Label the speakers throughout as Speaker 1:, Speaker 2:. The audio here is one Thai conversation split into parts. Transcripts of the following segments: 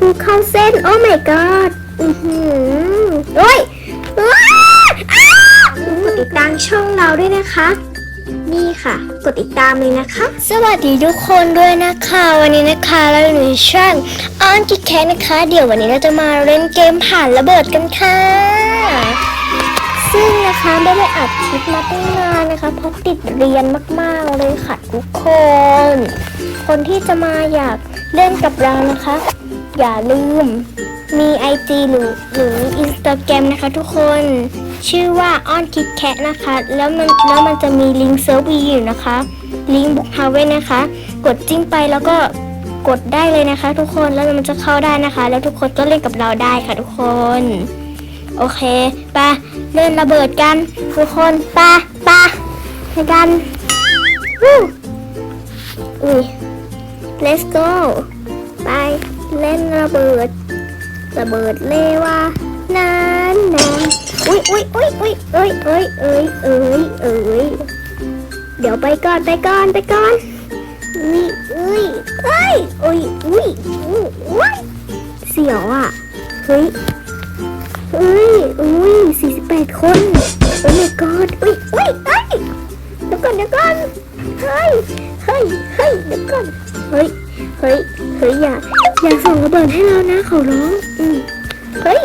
Speaker 1: ภูเข้าเส้น โอ้ my god อือหือโอ้ยอ้าอ้ากดติดตามช่องเราด้วยนะคะ นี่ค่ะ กดติดตามเลยนะคะ สวัสดีทุกคนด้วยนะคะ วันนี้นะคะเราอยู่ในช่องออนกิแคนะคะ เดี๋ยววันนี้เราจะมาเล่นเกมผ่านระเบิดกันค่ะ ซึ่งนะคะไม่ได้อัดคลิปมาตั้งนานนะคะ เพราะติดเรียนมากๆเลยค่ะทุกคน คนที่จะมาอยากเล่นกับเรานะคะ อย่าลืม มี IG หรือหรือ Instagram นะคะทุกคน ชื่อว่า on kit kat นะคะ แล้วมันแล้วมันจะมีลิงก์เซิร์ฟวีอยู่นะคะ ลิงก์บุกฮาเว่นะคะ กดจิ้มไปแล้วก็กดได้เลยนะคะ ทุกคนแล้วมันจะเข้าได้นะคะ แล้วทุกคนก็เล่นกับเราได้ค่ะทุกคน โอเคไปะเล่นระเบิดกัน ทุกคนไปะปะไปกันวู้อุ้ย let's go ไป เล่นระเบิด ระเบิดเลวานานนานอุ้ยอุ้ยอุ้ยอุ้ยเอ้ยเอ้ยเอ้ยเอ้ยเอ้ยเดี๋ยวไปก่อนไปก่อนไปก่อนอุ้ยอุ้ยเอ้ยอุ้ยอุ้ยอุ้ยเสียวอะเฮ้ยเฮ้ยอุ้ยสี่สิบแปดคนโอ้ my god อุ้ยอุ้ยเฮ้ยเดี๋ยวก่อนเดี๋ยวก่อนเฮ้ยเฮ้ยเฮ้ยเดี๋ยวก่อนเฮ้ย เฮ้ย เฮ้ยอย่า อย่าส่งระเบิดให้เรานะเขาร้องอืมเฮ้ย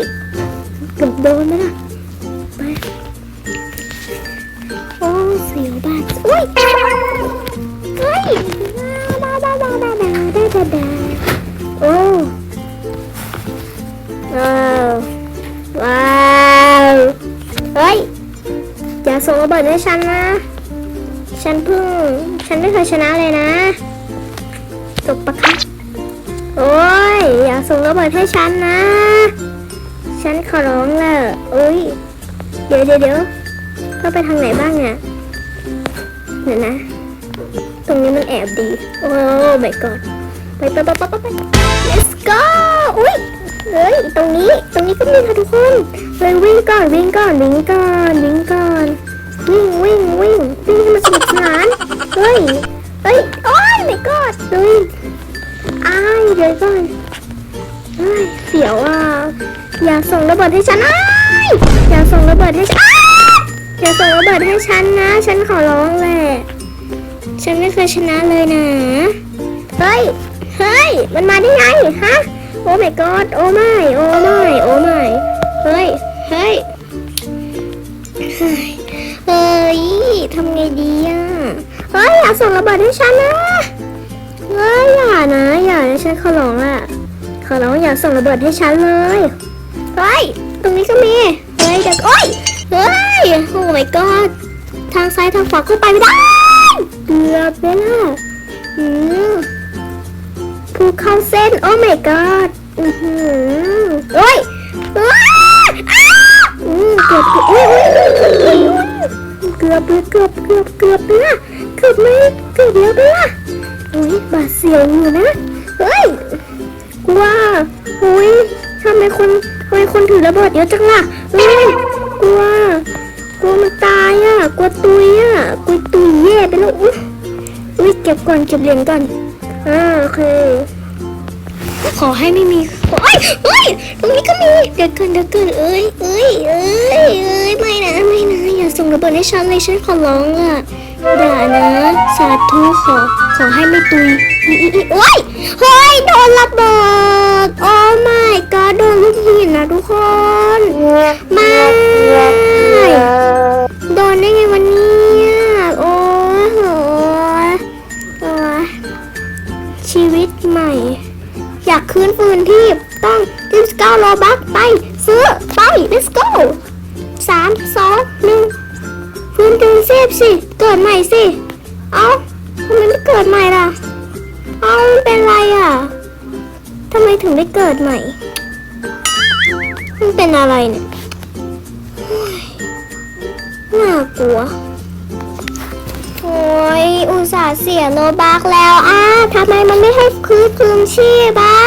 Speaker 1: เกือบโดนไหมล่ะ ไป โอ้เสียวบ้าอุ้ย เฮ้ยดาดาดาดาดาดาดาดาโอ้ว้าวว้าวเฮ้ย อย่าส่งระเบิดให้ฉันนะ ฉันเพิ่ง ฉันไม่เคยชนะเลยนะ จบปะคะ โอ้ย อย่าส่งระเบิดให้ฉันนะ ฉันขอร้องและโอ้ย เดี๋ยวเดี๋ยวเดี๋ยวเข้าไปทางไหนบ้างเนี่ยเดี๋ยวนะ ตรงนี้มันแอบดี โอ้ my god ไปไปไปไปไปไป let's go อุ้ยเฮ้ย ตรงนี้ ตรงนี้ก็มีค่ะทุกคน เลยวิ่งก่อน วิ่งก่อน วิ่งก่อน วิ่งก่อน วิ่งวิ่งวิ่งวิ่งให้มันสนุกสนาน เฮ้ย เฮ้ย โอ้ย my god เฮ้ยอ้ายเดี๋ยวก่อนเฮ้ยเสียวอะ อย่าส่งระเบิดให้ฉันอ้ายอย่าส่งระเบิดให้ฉันอ้ายอย่าส่งระเบิดให้ฉันนะ ฉันขอร้องแหละ ฉันไม่เคยชนะเลยนะ เฮ้ย เฮ้ย มันมาได้ไงฮะ โอ้ my god โอ้ไม่ โอ้ไม่ โอ้ไม่ เฮ้ย เฮ้ย เฮ้ยเฮ้ยทำไงดีอะ เฮ้ยอย่าส่งระเบิดให้ฉันนะเฮ้ยอย่านะ อย่านะฉันขอร้องอะขอร้องอย่าส่งระเบิดให้ฉันเลยเฮ้ยตรงนี้ก็มีเฮ้ยเดี๋ยวโอ้ยเฮ้ยโอ้ my god ทางซ้ายทางขวาก็ไปไม่ได้เกือบไปละอืมภูเข้าเส้นโอ้ my god อือหือโอ้ยอ้าอ้าอืมเกือบเกือบอุ้ยอุ้ยอุ้ยอุ้ยเกือบเกือบเกือบเกือบ เกือบไหมเกือบเดียวไปละอุ้ยบาดเสียวอยู่นะ เฮ้ยกลัวอุ้ยทำไมคนทำไมคนถือระเบิดเยอะจังล่ะเฮ้ยกลัว กลัวมันตายอะ กลัวตุยอะ กลัวตุยแย่ไปแล้ว อุ๊ยอุ๊ยเก็บก่อนเก็บเหรียญก่อนอ่าโอเคขอให้ไม่มีโอ้ยเอ้ยตรงนี้ก็มี เดี๋ยวก่อนเดี๋ยวก่อนเอ้ยเอ้ยเอ้ยเอ้ยไม่นะไม่นะอย่าส่งระเบิดให้ฉันเลยฉันขอร้องอะอย่านะ สาธุขอ ขอให้ไม่ตุยอีอีอีโอ้ยเฮ้ยโดนระเบิดโอ้ไม่ก็โดนลูกหินนะทุกคนไม่โดนได้ไงวันนี้โอ้โหชีวิตใหม่ อยากคืนฟืนที่ต้องรีบเก้าโลบักไป ซื้อ ไป let's go สามสองหนึ่งฟืนคืนเซฟสิเกิ หม่สิ เอาทำไมไม่เกิดใหม่ล่ะ เอามันเป็นไรอะทำไมถึงได้เกิดใหม่ มันเป็นอะไรเนี่ยน่ากลัว โอ้ย อุตส่าห์เสียโลบักแล้วอะทำไมมันไม่ให้คืนคืนชีพอะ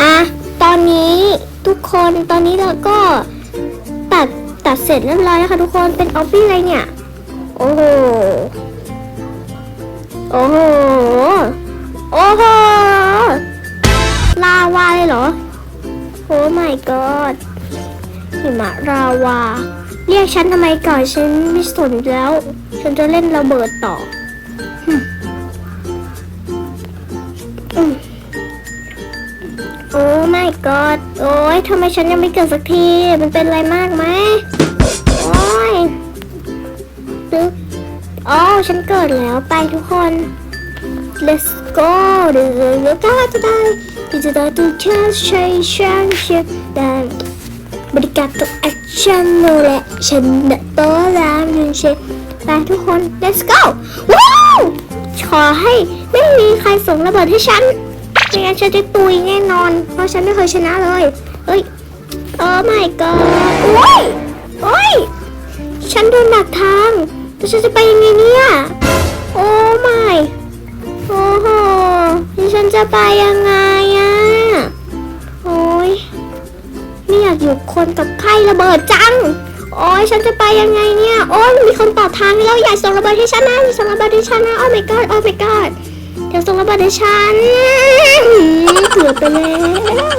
Speaker 1: อะ ตอนนี้ทุกคนตอนนี้เราก็ ตัดเสร็จเรียบร้อยแล้วค่ะทุกคนเป็นออฟฟี่อะไรเนี่ย โอ้โห โอ้โห โอ้โหราวาเลยเหรอ โอ้ my god หิมะราวา เรียกฉันทำไมก่อนฉันไม่สนแล้ว ฉันจะเล่นระเบิดต่อโอ้ my god โอ้ยทำไมฉันยังไม่เกิดสักที มันเป็นอะไรมากไหม ตึกอ๋อ ฉันเกิดแล้วไปทุกคน Let's go เดี๋ยวเดี๋ยวก็จะได้ที่จะได้ตัวแค่ใช้ช่างเชื่อได้บริการตัวแอคชั่นโนแหละฉันเดโตรามยืนเชฟไปทุกคน Let's go ว้าวขอให้ไม่มีใครส่งระเบิดให้ฉันไม่งั้นฉันจะตุยแน่นอน เพราะฉันไม่เคยชนะเลยเฮ้ยโอ้ my god โอ้ยโอ้ยฉันโดนดักทาง แต่ฉันจะไปยังไงเนี่ย โอ้ my โอ้โหนี่ฉันจะไปยังไงอะโอ้ยไม่อยากอยู่คนกับไข้ระเบิดจัง โอ้ยฉันจะไปยังไงเนี่ย โอ้ยมีคนต่อทางให้แล้วอย่าส่งระเบิดให้ฉันนะอย่าส่งระเบิดให้ฉันนะ โอ้ my god โอ้ my god อย่าส่งระเบิดให้ฉันเกือบไปแล้ว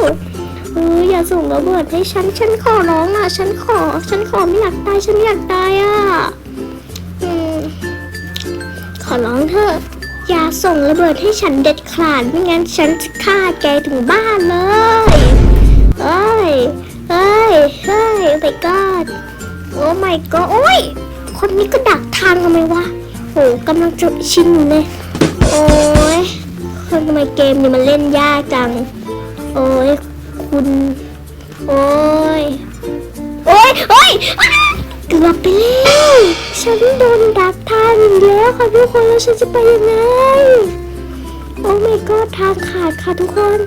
Speaker 1: เอออย่าส่งระเบิดให้ฉัน ฉันขอร้องอะ ฉันขอ ฉันขอไม่อยากตาย ฉันไม่อยากตายอะ อร้องเถออย่าส่งระเบิดให้ฉันเด็ดขาดไม่งั้นฉันจะฆ่าแกถึงบ้านเลยเอ้ยเอ้ยเฮ้ย oh my god โอ้ my god โอ้ยคนนี้ก็ดักทางทำไมวะโหกำลังจะชินเลยโอ้ยคนทำไมเกมนี้มันเล่นยากจัง โอ้ยคุณ โอ้ยโอ้ยโอ้ยเกือบไปแล้วฉันโดนดักทางอีกแล้วค่ะทุกคนแล้วฉันจะไปยังไง โอ้ my god ทางขาดค่ะทุกคน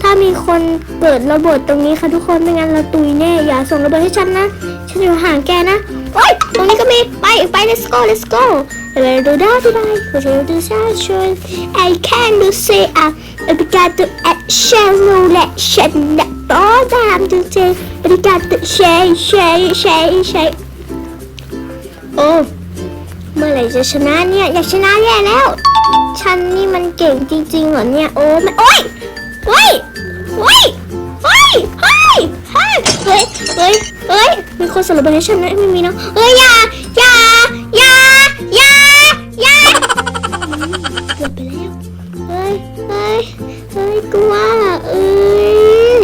Speaker 1: ถ้ามีคนเปิดระเบิดตรงนี้ค่ะทุกคนไม่งั้นเราตุยแน่อย่าส่งระเบิดให้ฉันนะ ฉันอยู่ห่างแกนะโอ้ยตรงนี้ก็มีไปไป let's go let's go เร็วดูได้ดูได้กูจะดูซะช่วย I can do say อะ I began to action รู้แหละฉันน่ะก็ตามจริงๆบริการตัวใช้ใช้ใช้ใช้โอ้ อไหร่จะชนะเนี่ย อยากชนะแย่แล้ว ฉันนี่มันเก่งจริงๆเหรอเนี่ย โอ้มัโอ้ยโอ้ยโอ้ยโอ้ยโอ้ยเฮ้ยเฮ้ยเฮ้ยมีคนสลบไปให้ฉันไม่มีนะเฮ้ยอย่าอย่าอย่าอย่าอย่าเกืบไปแล้วเฮ้ยเฮ้ยเฮ้ยกลัวเอ้ย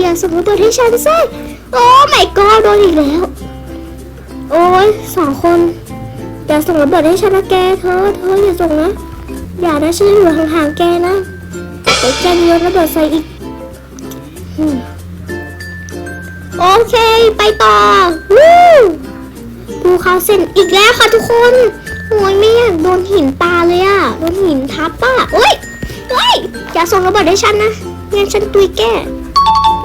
Speaker 1: อย่าสลบไปให้ฉันสิโอ้ไม่ก็โดนอีกแล้ว อ้ยสองคนอย่าส่งระเบิดให้ฉันนะแกเธอเธออย่าส่งนะ อย่านะฉันอยู่ห่างๆแกนะเดี๋ยวแกจะโยนระเบิดใส่อีกโอเค ไปต่อวู้ภูเขาเส้นอีกแล้วค่ะทุกคนโอ้ยไม่อยากโดนหินปาเลยอะโดนหินทับอะโอ้ยเฮ้ยอย่าส่งระเบิดให้ฉันนะงั้นฉันตุยแก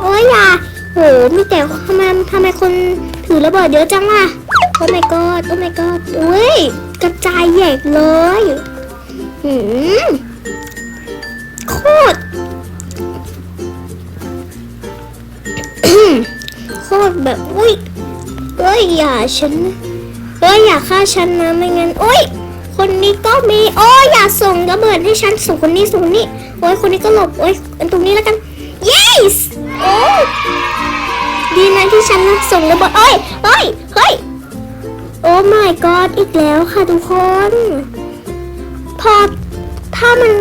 Speaker 1: โอ้ยอย่าโหมีแต่ทำไมทำไมคนถือระเบิดเยอะจังล่ะ อ้ my god โอ้ my god อุ้ยกระจายแยกเลยหืมโคตรโคตรแบบอุ้ยเอ้ยอย่าฉันเอ้ยอย่าฆ่าฉันนะไม่งั้นอุ้ยคนนี้ก็มีโอ้ยอย่าส่งระเบิดให้ฉันส่งคนนี้ส่งนี้โอ้ยคนนี้ก็หลบโอ้ยอันตรงนี้แล้วกัน yes โอ้ดีนะที่ฉันส่งระเบิดเอ้ยเอ้ยเฮ้ย โอ้ my god อีกแล้วค่ะทุกคน พอถ้ามัน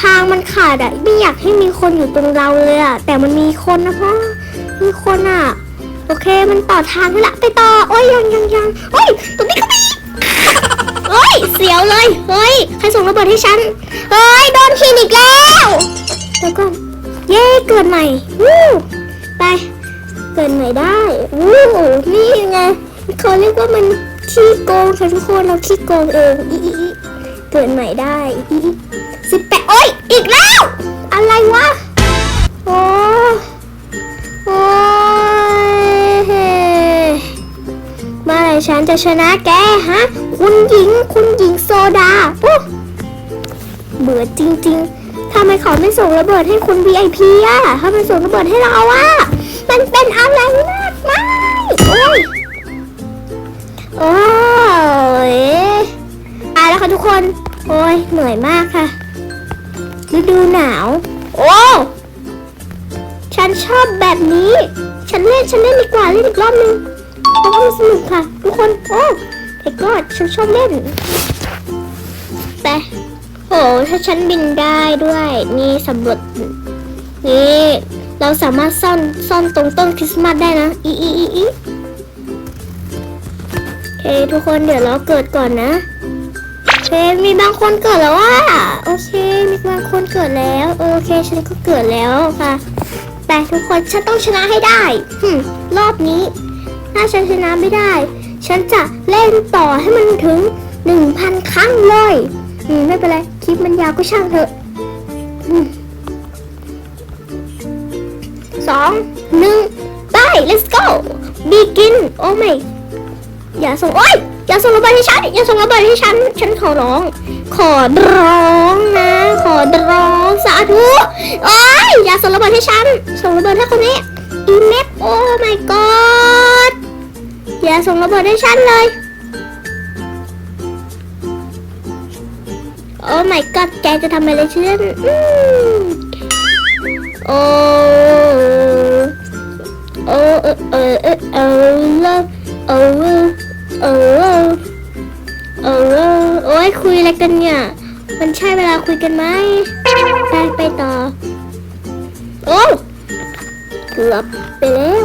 Speaker 1: ทางมันขาดอะไม่อยากให้มีคนอยู่ตรงเราเลยอะแต่มันมีคนนะพ่อมีคนอะโอเคมันต่อทางให้ละไปต่อโอ้ยยังยังยังโอ้ยตรงนี้ก็มีเฮ้ยเสียวเลยเฮ้ยใครส่งระเบิดให้ฉันเฮ้ยโดนหินอีกแล้วเดี๋ยวก่อนเย้เกิดใหม่วู้ไปเกิดใหม่ได้วู้นี่ไง เขาเรียกว่ามันขี้โกงค่ะทุกคนเราขี้โกงเองอีอีเกิดใหม่ได้อีสิบแปดโอ้ยอีกแล้ว อะไรวะโอ้โอ้ยเมื่อไหรฉันจะชนะแกฮะ คุณหญิงคุณหญิงโซดาโอ้เบื่อจริง ๆทำไมเขาไม่ส่งระเบิดให้คุณ VIP อะทำไมส่งระเบิดให้เราอะมันเป็นอะไรมากมายโอ้ย โอ้ยตายแล้วค่ะทุกคน โอ้ยเหนื่อยมากค่ะฤดูหนาว โอ้ฉันชอบแบบนี้ ฉันเล่น ฉันเล่นดีกว่าเล่นอีกรอบนึงเพราะว่ามันสนุกค่ะ ทุกคน โอ้ไอ้ก็ฉันชอบเล่น แต่โหถ้าฉันบินได้ด้วย นี่สำรวจนี่ เราสามารถซ่อนซ่อนตรงต้นคริสต์มาสได้นะ อีอีอีอีโอ เคทุกคนเดี๋ยวเราเกิดก่อนนะโอเคมีบางคนเกิดแล้วว่าโอเค มีบางคนเกิดแล้ว โอเค ฉันก็เกิดแล้วค่ะ แต่ทุกคนฉันต้องชนะให้ได้หึมรอบนี้ ถ้าฉันชนะไม่ได้ ฉันจะเล่นต่อให้มันถึงหนึ่งพันครั้งเลยอืมไม่เป็นไร คลิปมันยาวก็ช่างเถอะสองหนึ่งไป let's go begin โอ้ไม่ อย่าส่งโอ้ยอย่าส่งระเบิดให้ฉันอย่าส่งระเบิดให้ฉัน ฉันขอร้อง ขอร้องนะ ขอร้องสาธุโอ้ยอย่าส่งระเบิดให้ฉัน ส่งระเบิดให้คนนี้อีเม็ดโอ้ my god อย่าส่งระเบิดให้ฉันเลยโอ้ my god แกจะทำอะไรฉันโอ้โอ้เออเออเออเออเลิฟ เออเออ เออ โอ้ยคุยอะไรกันเนี่ย มันใช่เวลาคุยกันไหมไปไปต่อ โอ้เกือบไปแล้ว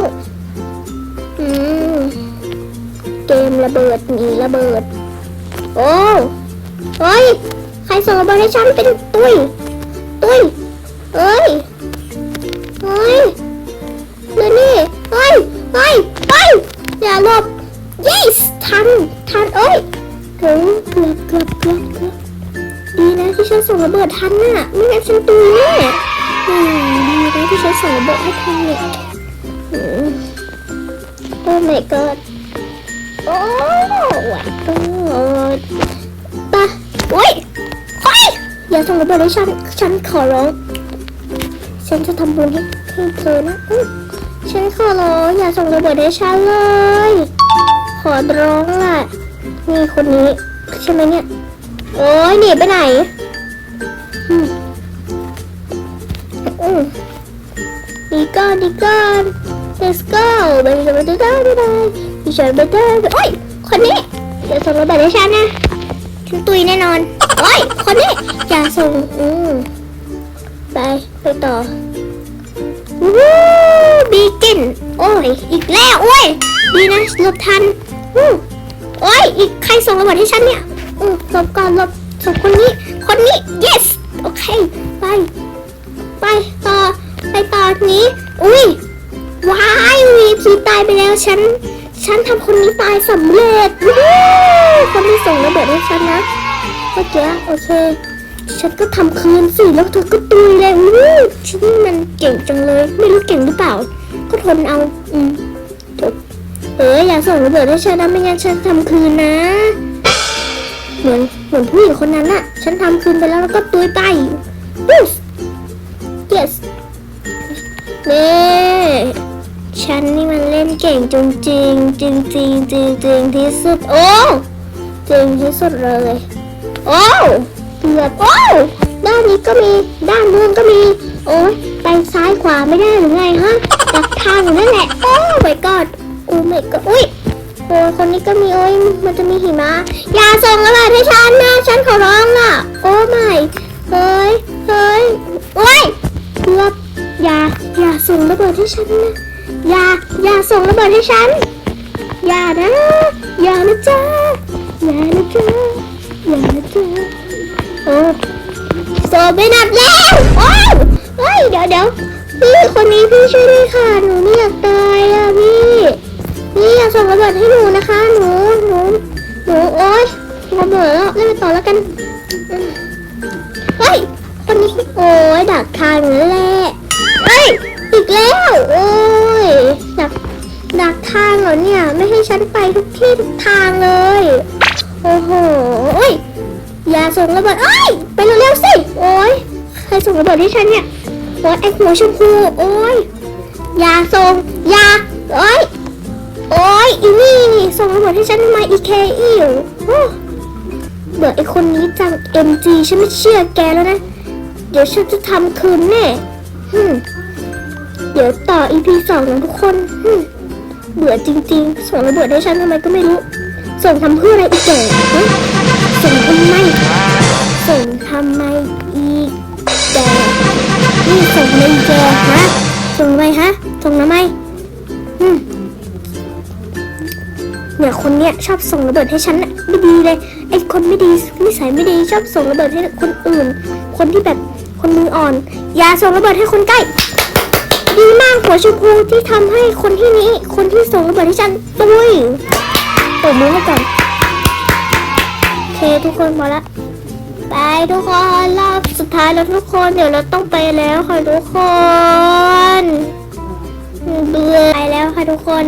Speaker 1: อืมเกมระเบิดหนีระเบิด โอ้เฮ้ย ใครส่งระเบิดให้ฉันเป็นตุ้ย ตุ้ยเอ้ยเฮ้ยเดี๋ยวนี่เฮ้ยเฮ้ยเฮ้ยอย่ เอ้ยถึงเกือบเกือบเกือบเกือบดีนะที่ฉันส่งระเบิดทันน่ะไม่งั้นฉันตุยแน่ดีนะที่ฉันส่งระเบิดให้ทันเนี่ยโอ้ my god โอ้วัดโอ้ตาโอ้ยโอ้ยอย่าส่งระเบิดให้ฉันฉันขอร้องฉันจะทำบุญให้ให้เธอนะฉันขอร้องอย่าส่งระเบิดให้ฉันเลย ขอร้องล่ะ นี่คนนี้ ใช่ไหมเนี่ย โอ้ยหนีไปไหนอืมอืมดีก่อนดีก่อน let's go ไปไปไปไปไปไปดิฉันไปเดินโอ้ยคนนี้อย่าส่งระเบิดให้ฉันนะฉันตุยแน่นอนโอ้ยคนนี้อย่าส่งอืมไปไปต่อวู้บีกินโอ้ยอีกแล้วโอ้ยดีนะหลบทันอู้ โอ้ย อีกใครส่งระเบิดให้ฉันเนี่ย อือหลบก่อนหลบส่งคนนี้ คนนี้ yes โอเค ไป ไปต่อ ไปต่อนี้ อุ้ย ว้ายวีพีตายไปแล้ว ฉัน ฉันทำคนนี้ตายสำเร็จวู้คนที่ส่งระเบิดให้ฉันนะเมื่อกี้โอเค ฉันก็ทำคืนสิ แล้วเธอก็ตุยเลยวู้ฉันนี่มันเก่งจังเลย ไม่รู้เก่งหรือเปล่า ก็ทนเอา อืม เอออย่าส่งระเบิดให้ฉันนะไม่งั้นฉันทำคืนนะ เหมือนเหมือนผู้หญิงคนนั้นอะฉันทำคืนไปแล้วแล้วก็ตุยไปวู้ yes นี่ฉันนี่มันเล่นเก่งจริงจริงจริงจริงจริงจริงที่สุด โอ้จริงที่สุดเลย โอ้เกือบโอ้ด้านนี้ก็มีด้านนู้นก็มี โอ้ไปซ้ายขวาไม่ได้หรือไงฮะดักทางอยู่นั่นแหละ โอ้ my god โอ้ my god อุ้ยโอ้ยคนนี้ก็มีโอ้ยมันจะมีหิมะอย่าส่งอะไรให้ฉันนะฉันขอร้องล่ะ โอ้ไม่เฮ้ยเฮ้ยโอ้ยเกือบอย่าอย่าส่งระเบิดให้ฉันนะอย่าอย่าส่งระเบิดให้ฉัน อย่านะอย่านะจ๊ะอย่านะจ๊ะอย่านะจ๊ะโอ้โซไม่นับแล้วโอ้ยเฮ้ยเดี๋ยวเดี๋ยวพี่คนนี้พี่ช่วยด้วยค่ะหนูไม่อยากตายอะพี่ พี่อย่าส่งระเบิดให้หนูนะคะ หนู หนู หนูโอ๊ยระเบิดแล้วเล่นไปต่อแล้วกันเฮ้ยคนนี้โอ้ยดักทางนั่นแหละเฮ้ยอีกแล้ว โอ้ยดักดักทางเหรอเนี่ย ไม่ให้ฉันไปทุกที่ทุกทางเลย โอ้โหโอ้ยอย่าส่งระเบิดเอ้ยไปเร็วๆสิ โอ้ยใครส่งระเบิดให้ฉันเนี่ยโอ้ยไอ้หัวชมพู โอ้ยอย่าส่งอย่าโอ้ย โอ้ยอีนี่นี่ส่งระเบิดให้ฉันทำไมอีเคอีอยู่โอ้เบื่อไอคนนี้จัง MG ฉันไม่เชื่อแกแล้วนะ เดี๋ยวฉันจะทำคืนแน่ฮึเดี๋ยวต่อ EP สองนะทุกคนเบื่อจริง ๆ ส่งระเบิดให้ฉันทำไมก็ไม่รู้ ส่งทำเพื่ออะไรอีกแก่ส่งทำไมส่งทำไมอีกแกนี่ส่งทำไมอีกแกฮะส่งทำไมฮะส่งทำไม เนี่ยคนเนี้ยชอบส่งระเบิดให้ฉันน่ะไม่ดีเลยไอ้คนไม่ดีนิสัยไม่ดีชอบส่งระเบิดให้คนอื่น คนที่แบบคนมืออ่อน อย่าส่งระเบิดให้คนใกล้ ดีมากหัวชมพูที่ทำให้คนที่นี้ คนที่ส่งระเบิดให้ฉันตุยเปิดมือให้ก่อนโอเคทุกคนพอละไปทุกคนรอบสุดท้ายแล้วทุกคนเดี๋ยวเราต้องไปแล้วค่ะทุกคนเบื่อไปแล้วค่ะทุกคน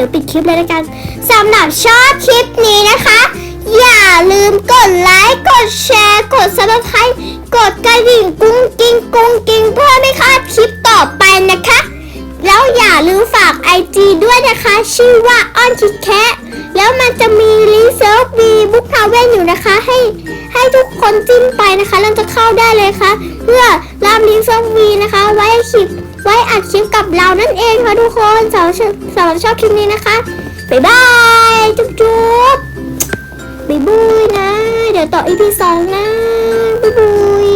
Speaker 1: ดี๋ยวปิดคลิปเลยละกันสำหรับชอบคลิปนี้นะคะ อย่าลืมกดไลค์กดแชร์ กด s u b s c r i b กดกระดิ่งกุ้งกิ้งกุ้งกิ้งเพื่อไม่พลาดคลิปต่อไปนะคะ แล้วอย่าลืมฝาก IG ด้วยนะคะ ชื่อว่าอ้อนคิดแคะแล้วมันจะมีรีเซิร์ฟวีบุ๊กทาวเวนอยู่นะคะ ให้ให้ทุกคนจิ้มไปนะคะเราจะเข้าได้เลยค่ะ เพื่อรับลิงก์เซิร์ฟวีนะคะ ไว้คลิป ไว้อัดคลิปกับเรานั่นเองค่ะทุกคนสำหรับสำหรับชอบคลิปนี้นะคะบ๊ายบายจุ๊บจุ๊บบ๊ายบุยนะ เดี๋ยวต่ออีพีสองนะบ๊ายบุย